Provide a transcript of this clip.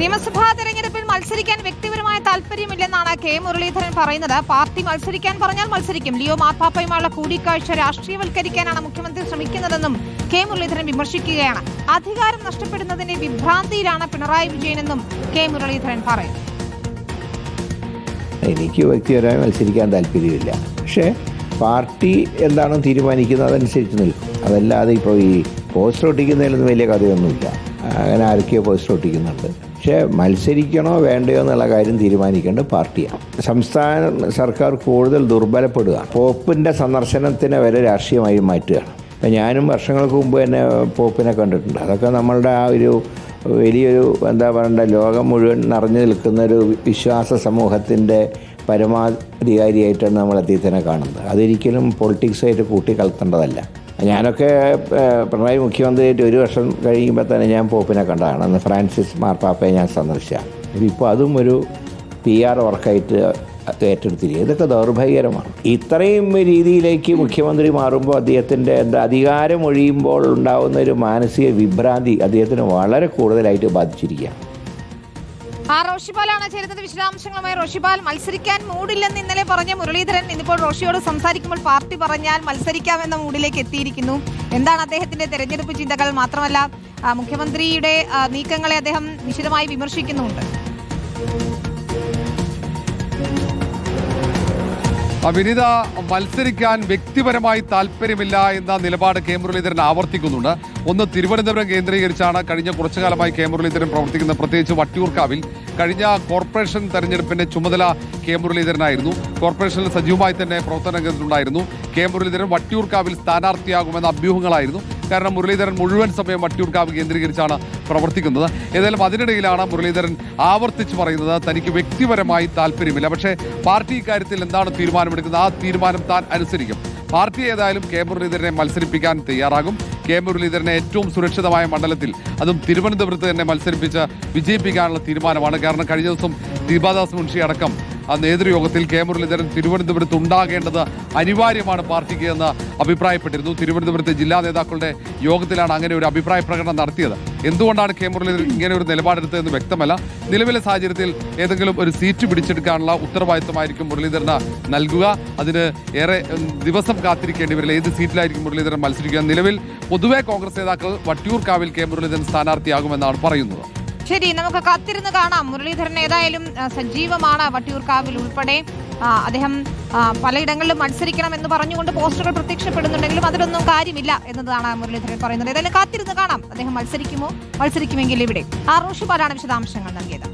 നിയമസഭാ തെരഞ്ഞെടുപ്പിൽ മത്സരിക്കാൻ വ്യക്തിപരമായ താല്പര്യമില്ലെന്നാണ് കെ. മുരളീധരൻ പറയുന്നത്. പാർട്ടി മത്സരിക്കാൻ പറഞ്ഞാൽ മത്സരിക്കും. ലിയോ മാർപ്പാപ്പയുമായുള്ള കൂടിക്കാഴ്ച രാഷ്ട്രീയവൽക്കരിക്കാനാണ് മുഖ്യമന്ത്രി ശ്രമിക്കുന്നതെന്നും കെ. മുരളീധരൻ വിമർശിക്കുകയാണ്. അധികാരം നഷ്ടപ്പെടുന്നതിന്റെ വിഭ്രാന്തിയിലാണ് പിണറായി വിജയനെന്നും കെ. മുരളീധരൻ പറയുന്നു. എനിക്ക് വ്യക്തിപരമായി മത്സരിക്കാൻ താല്പര്യമില്ല. പക്ഷേ പാർട്ടി എന്താണോ തീരുമാനിക്കുന്നത് അതനുസരിച്ച് നിൽക്കും. അതല്ലാതെ ഇപ്പോൾ ഈ പോസ്റ്റർ ഒട്ടിക്കുന്നതിലൊന്നും വലിയ കഥയൊന്നുമില്ല. ആരൊക്കെയോ പോസ്റ്റർ ഒട്ടിക്കുന്നുണ്ട്. പക്ഷേ മത്സരിക്കണോ വേണ്ടയോ എന്നുള്ള കാര്യം തീരുമാനിക്കേണ്ടത് പാർട്ടിയാണ്. സംസ്ഥാന സർക്കാർ കൂടുതൽ ദുർബലപ്പെടുക പോപ്പിന്റെ സന്ദർശനത്തിനെ വരെ രാഷ്ട്രീയമായി മാറ്റുകയാണ് ഞാനും വർഷങ്ങൾക്ക് മുമ്പ് തന്നെ പോപ്പിനെ കണ്ടിട്ടുണ്ട്. അതൊക്കെ നമ്മളുടെ ആ ഒരു വലിയൊരു എന്താ പറയണ്ട ലോകം മുഴുവൻ നിറഞ്ഞു നിൽക്കുന്ന ഒരു വിശ്വാസ സമൂഹത്തിന്റെ പരമാധികാരിയായിട്ടാണ് നമ്മൾ അദ്ദേഹത്തിനെ കാണുന്നത്. അതൊരിക്കലും പൊളിറ്റിക്സായിട്ട് കൂട്ടിക്കലർത്തേണ്ടതല്ല. ഞാനൊക്കെ പിണറായി മുഖ്യമന്ത്രിയായിട്ട് ഒരു വർഷം കഴിയുമ്പോൾ തന്നെ ഞാൻ പോപ്പിനെ കണ്ടതാണ്. അന്ന് ഫ്രാൻസിസ് മാർപ്പാപ്പയെ ഞാൻ സന്ദർശിച്ച. ഇപ്പോൾ അതും ഒരു പി ആർ വർക്കായിട്ട് ഏറ്റെടുത്തിരിക്കുക ഇതൊക്കെ ദൗർഭാഗ്യകരമാണ്. ഇത്രയും രീതിയിലേക്ക് മുഖ്യമന്ത്രി മാറുമ്പോൾ അദ്ദേഹത്തിന്റെ എന്താ അധികാരം ഒഴിയുമ്പോൾ ഉണ്ടാകുന്ന ഒരു മാനസിക വിഭ്രാന്തി അദ്ദേഹത്തിന് വളരെ കൂടുതലായിട്ട് ബാധിച്ചിരിക്കുകയാണ്. ആ റോഷിപാലാണ് ചേരുന്നത് വിശദാംശങ്ങളുമായി റോഷിപാൽ മത്സരിക്കാൻ മൂടില്ലെന്ന് ഇന്നലെ പറഞ്ഞ മുരളീധരൻ ഇന്നിപ്പോൾ റോഷിയോട് സംസാരിക്കുമ്പോൾ പാർട്ടി പറഞ്ഞാൽ മത്സരിക്കാമെന്ന മൂഡിലേക്ക് എത്തിയിരിക്കുന്നു. എന്താണ് അദ്ദേഹത്തിന്റെ തെരഞ്ഞെടുപ്പ് ചിന്തകൾ? മാത്രമല്ല മുഖ്യമന്ത്രിയുടെ നീക്കങ്ങളെ അദ്ദേഹം വിശദമായി വിമർശിക്കുന്നുണ്ട് വിനീത മത്സരിക്കാൻ വ്യക്തിപരമായി താല്പര്യമില്ല എന്ന നിലപാട് കെ മുരളീധരൻ ആവർത്തിക്കുന്നുണ്ട്. ഒന്ന് തിരുവനന്തപുരം കേന്ദ്രീകരിച്ചാണ് കഴിഞ്ഞ കുറച്ചു കാലമായി കെ മുരളീധരൻ പ്രവർത്തിക്കുന്നത് പ്രത്യേകിച്ച് വട്ടിയൂർക്കാവിൽ. കഴിഞ്ഞ കോർപ്പറേഷൻ തെരഞ്ഞെടുപ്പിന്റെ ചുമതല കെ മുരളീധരനായിരുന്നു കോർപ്പറേഷനിൽ സജീവമായി തന്നെ പ്രവർത്തന രംഗത്തുണ്ടായിരുന്നു. കെ മുരളീധരൻ വട്ടിയൂർക്കാവിൽ സ്ഥാനാർത്ഥിയാകുമെന്ന അഭ്യൂഹങ്ങളായിരുന്നു. കാരണം മുരളീധരൻ മുഴുവൻ സമയം വട്ടിയൂർക്കാവ് കേന്ദ്രീകരിച്ചാണ് പ്രവർത്തിക്കുന്നത്. ഏതായാലും അതിനിടയിലാണ് മുരളീധരൻ ആവർത്തിച്ച് പറയുന്നത്. തനിക്ക് വ്യക്തിപരമായി താല്പര്യമില്ല. പക്ഷേ പാർട്ടി ഇക്കാര്യത്തിൽ എന്താണ് തീരുമാനമെടുക്കുന്നത്? ആ തീരുമാനം താൻ അനുസരിക്കും. പാർട്ടി ഏതായാലും കെ മുരളീധരനെ മത്സരിപ്പിക്കാൻ തയ്യാറാകും. കെ മുരളീധരനെ ഏറ്റവും സുരക്ഷിതമായ മണ്ഡലത്തിൽ അതും തിരുവനന്തപുരത്ത് തന്നെ മത്സരിപ്പിച്ച് വിജയിപ്പിക്കാനുള്ള തീരുമാനമാണ്. കാരണം കഴിഞ്ഞ ദിവസം ദീപാദാസ് മുൻഷി അടക്കം നേതൃയോഗത്തിൽ കെ മുരളീധരൻ തിരുവനന്തപുരത്ത് ഉണ്ടാകേണ്ടത് അനിവാര്യമാണ് പാർട്ടിക്ക് എന്ന് അഭിപ്രായപ്പെട്ടിരുന്നു. തിരുവനന്തപുരത്തെ ജില്ലാ നേതാക്കളുടെ യോഗത്തിലാണ് അങ്ങനെ ഒരു അഭിപ്രായ പ്രകടനം നടത്തിയത്. എന്തുകൊണ്ടാണ് കെ മുരളീധരൻ ഇങ്ങനെ ഒരു നിലപാടെടുത്തതെന്ന് വ്യക്തമല്ല. നിലവിലെ സാഹചര്യത്തിൽ ഏതെങ്കിലും ഒരു സീറ്റ് പിടിച്ചെടുക്കാനുള്ള ഉത്തരവാദിത്വമായിരിക്കും മുരളീധരന് നൽകുക. അതിന് ഏറെ ദിവസം കാത്തിരിക്കേണ്ടി വരില്ല. ഏത് സീറ്റിലായിരിക്കും മുരളീധരൻ മത്സരിക്കുക? നിലവിൽ പൊതുവെ കോൺഗ്രസ് നേതാക്കൾ വട്ടിയൂർക്കാവിൽ കെ മുരളീധരൻ സ്ഥാനാർത്ഥിയാകുമെന്നാണ് പറയുന്നത്. ശരി നമുക്ക് കാത്തിരുന്ന് കാണാം. മുരളീധരൻ ഏതായാലും സജീവമാണ് വട്ടിയൂർക്കാവിൽ ഉൾപ്പെടെ. അദ്ദേഹം പലയിടങ്ങളിലും മത്സരിക്കണം എന്ന് പറഞ്ഞുകൊണ്ട് പോസ്റ്ററുകൾ പ്രത്യക്ഷപ്പെടുന്നുണ്ടെങ്കിലും അതിലൊന്നും കാര്യമില്ല എന്നതാണ് മുരളീധരൻ പറയുന്നത്. ഏതായാലും കാത്തിരുന്ന് കാണാം. അദ്ദേഹം മത്സരിക്കുമോ? മത്സരിക്കുമെങ്കിൽ ഇവിടെ. ആ റോഷിപാലാണ് വിശദാംശങ്ങൾ നൽകിയത്.